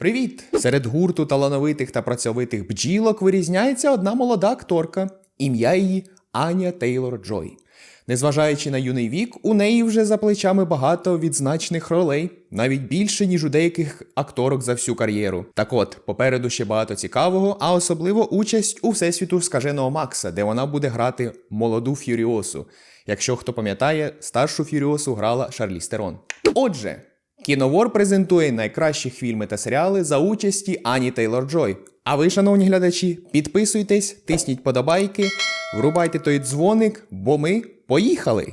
Привіт! Серед гурту талановитих та працьовитих бджілок вирізняється одна молода акторка. Ім'я її Аня Тейлор Джой. Незважаючи на юний вік, у неї вже за плечами багато відзначних ролей, навіть більше, ніж у деяких акторок за всю кар'єру. Так от, попереду ще багато цікавого, а особливо участь у всесвіту скаженого Макса, де вона буде грати молоду Ф'юріосу. Якщо хто пам'ятає, старшу Ф'юріосу грала Шарлі Стерон. Отже, Кіновор презентує найкращі фільми та серіали за участі Ані Тейлор Джой. А ви, шановні глядачі, підписуйтесь, тисніть подобайки, врубайте той дзвоник, бо ми поїхали!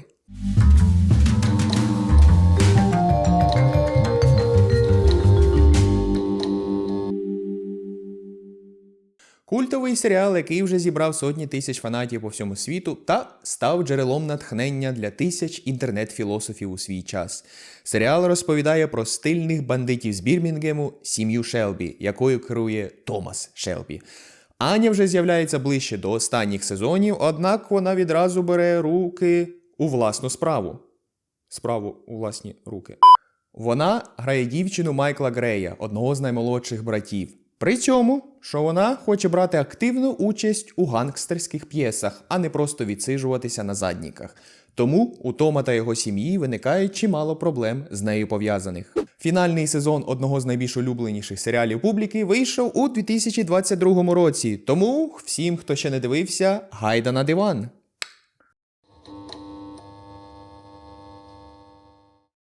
Культовий серіал, який вже зібрав сотні тисяч фанатів по всьому світу та став джерелом натхнення для тисяч інтернет-філософів у свій час. Серіал розповідає про стильних бандитів з Бірмінгему, сім'ю Шелбі, якою керує Томас Шелбі. Аня вже з'являється ближче до останніх сезонів, однак вона відразу бере руки у власну справу. Справу у власні руки. Вона грає дівчину Майкла Грея, одного з наймолодших братів. При цьому, що вона хоче брати активну участь у гангстерських п'єсах, а не просто відсиджуватися на задніках. Тому у Тома та його сім'ї виникає чимало проблем з нею пов'язаних. Фінальний сезон одного з найбільш улюбленіших серіалів публіки вийшов у 2022 році. Тому всім, хто ще не дивився, гайда на диван.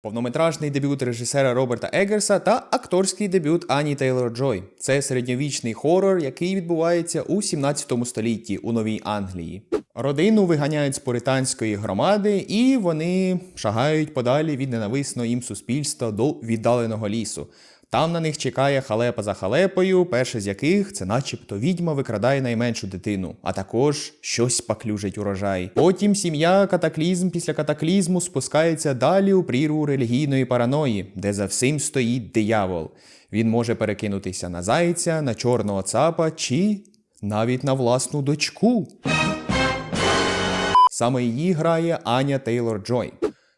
Повнометражний дебют режисера Роберта Еггерса та акторський дебют Ані Тейлор Джой. Це середньовічний хорор, який відбувається у 17 столітті у Новій Англії. Родину виганяють з пуританської громади, і вони шагають подалі від ненависного їм суспільства до віддаленого лісу. Там на них чекає халепа за халепою, перша з яких це начебто відьма викрадає найменшу дитину, а також щось паклюжить урожай. Потім сім'я катаклізм після катаклізму спускається далі у прірву релігійної параної, де за всім стоїть диявол. Він може перекинутися на зайця, на чорного цапа чи навіть на власну дочку. Саме її грає Аня Тейлор Джой.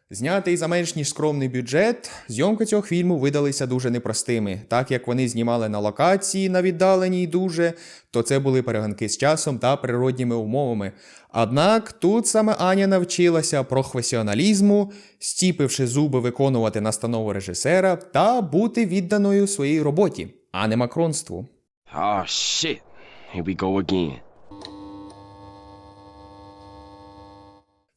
Знятий за менш ніж скромний бюджет, зйомки цього фільму видалися дуже непростими. Так як вони знімали на локації на віддаленій дуже, то це були перегонки з часом та природніми умовами. Однак тут саме Аня навчилася професіоналізму, стіпивши зуби виконувати настанову режисера та бути відданою своїй роботі, а не макронству. Oh shit. Here we go again.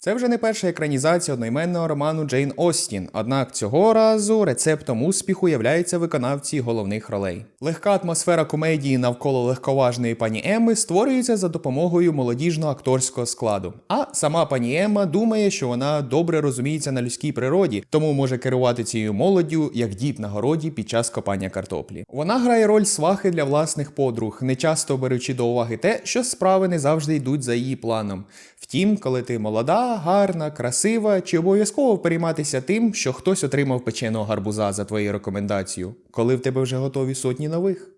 Це вже не перша екранізація одноіменного роману Джейн Остін, однак цього разу рецептом успіху являються виконавці головних ролей. Легка атмосфера комедії навколо легковажної пані Емми створюється за допомогою молодіжного акторського складу. А сама пані Емма думає, що вона добре розуміється на людській природі, тому може керувати цією молоддю як дід на городі під час копання картоплі. Вона грає роль свахи для власних подруг, не часто беручи до уваги те, що справи не завжди йдуть за її планом. Втім, коли ти молода, гарна, красива, чи обов'язково перейматися тим, що хтось отримав печеного гарбуза за твою рекомендацію, коли в тебе вже готові сотні нових.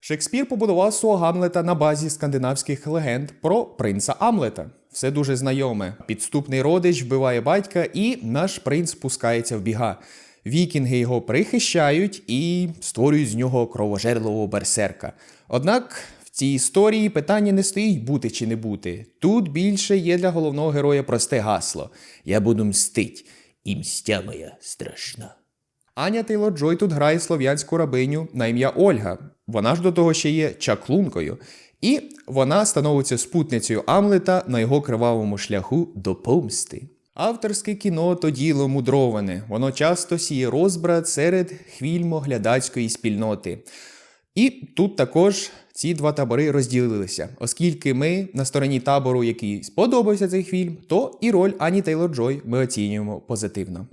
Шекспір побудував свого Гамлета на базі скандинавських легенд про принца Амлета. Все дуже знайоме. Підступний родич вбиває батька, і наш принц пускається в біга. Вікінги його прихищають і створюють з нього кровожерливого берсерка. Однак цій історії питання не стоїть бути чи не бути. Тут більше є для головного героя просте гасло: Я буду мстить, і мстя моя страшна. Аня Тейлор Джой тут грає слов'янську рабиню на ім'я Ольга. Вона ж до того ще є чаклункою. І вона становиться спутницею Амлета на його кривавому шляху до помсти. Авторське кіно то діло мудроване, воно часто сіє розбрат серед хвільмоглядацької спільноти. І тут також ці два табори розділилися, оскільки ми на стороні табору, який сподобався цей фільм, то і роль Ані Тейлор Джой ми оцінюємо позитивно.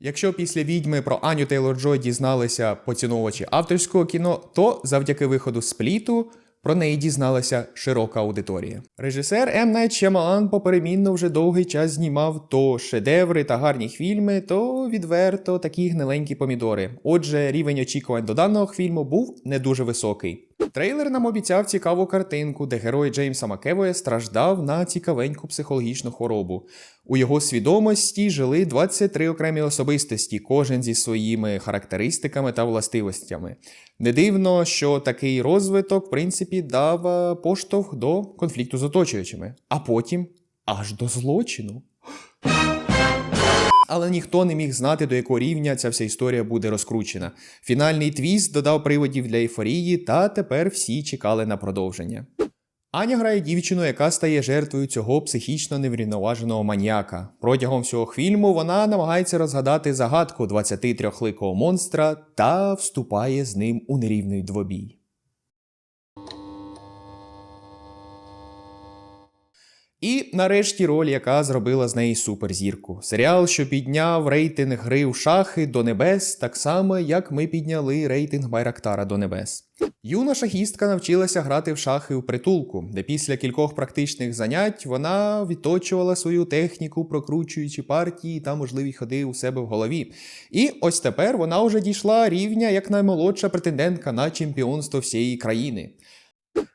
Якщо після відьми про Аню Тейлор Джой дізналися поціновувачі авторського кіно, то завдяки виходу спліту про неї дізналася широка аудиторія. Режисер М. Найт Шямалан поперемінно вже довгий час знімав то шедеври та гарні фільми, то відверто такі гниленькі помідори. Отже, рівень очікувань до даного фільму був не дуже високий. Трейлер нам обіцяв цікаву картинку, де герой Джеймса Макевоя страждав на цікавеньку психологічну хворобу. У його свідомості жили 23 окремі особистості, кожен зі своїми характеристиками та властивостями. Не дивно, що такий розвиток, в принципі, дав е, поштовх до конфлікту з оточуючими, а потім аж до злочину. Але ніхто не міг знати, до якого рівня ця вся історія буде розкручена. Фінальний твіст додав приводів для ейфорії, та тепер всі чекали на продовження. Аня грає дівчину, яка стає жертвою цього психічно неврівноваженого маніяка. Протягом всього фільму вона намагається розгадати загадку 23-ликого монстра та вступає з ним у нерівний двобій. І нарешті роль, яка зробила з неї суперзірку. Серіал, що підняв рейтинг гри в шахи до небес, так само, як ми підняли рейтинг Байрактара до небес. Юна шахістка навчилася грати в шахи у притулку, де після кількох практичних занять вона відточувала свою техніку, прокручуючи партії та можливі ходи у себе в голові. І ось тепер вона вже дійшла рівня як наймолодша претендентка на чемпіонство всієї країни.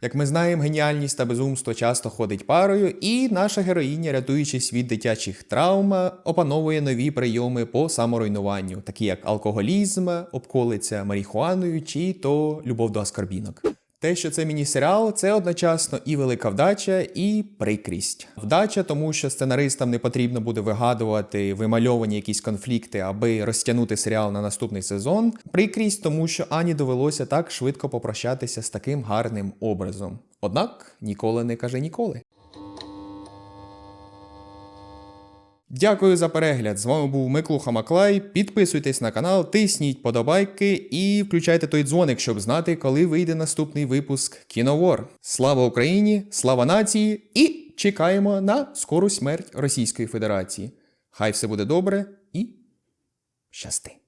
Як ми знаємо, геніальність та безумство часто ходить парою, і наша героїня, рятуючись від дитячих травм, опановує нові прийоми по саморуйнуванню, такі як алкоголізм, обколиця маріхуаною чи то любов до аскорбінок. Те, що це міні-серіал, це одночасно і велика вдача, і прикрість. Вдача, тому що сценаристам не потрібно буде вигадувати вимальовані якісь конфлікти, аби розтягнути серіал на наступний сезон. Прикрість, тому що Ані довелося так швидко попрощатися з таким гарним образом. Однак ніколи не каже ніколи. Дякую за перегляд. З вами був Миклуха Маклай. Підписуйтесь на канал, тисніть подобайки і включайте той дзвоник, щоб знати, коли вийде наступний випуск Кіновор. Слава Україні! Слава нації! І чекаємо на скору смерть Російської Федерації. Хай все буде добре і щасти!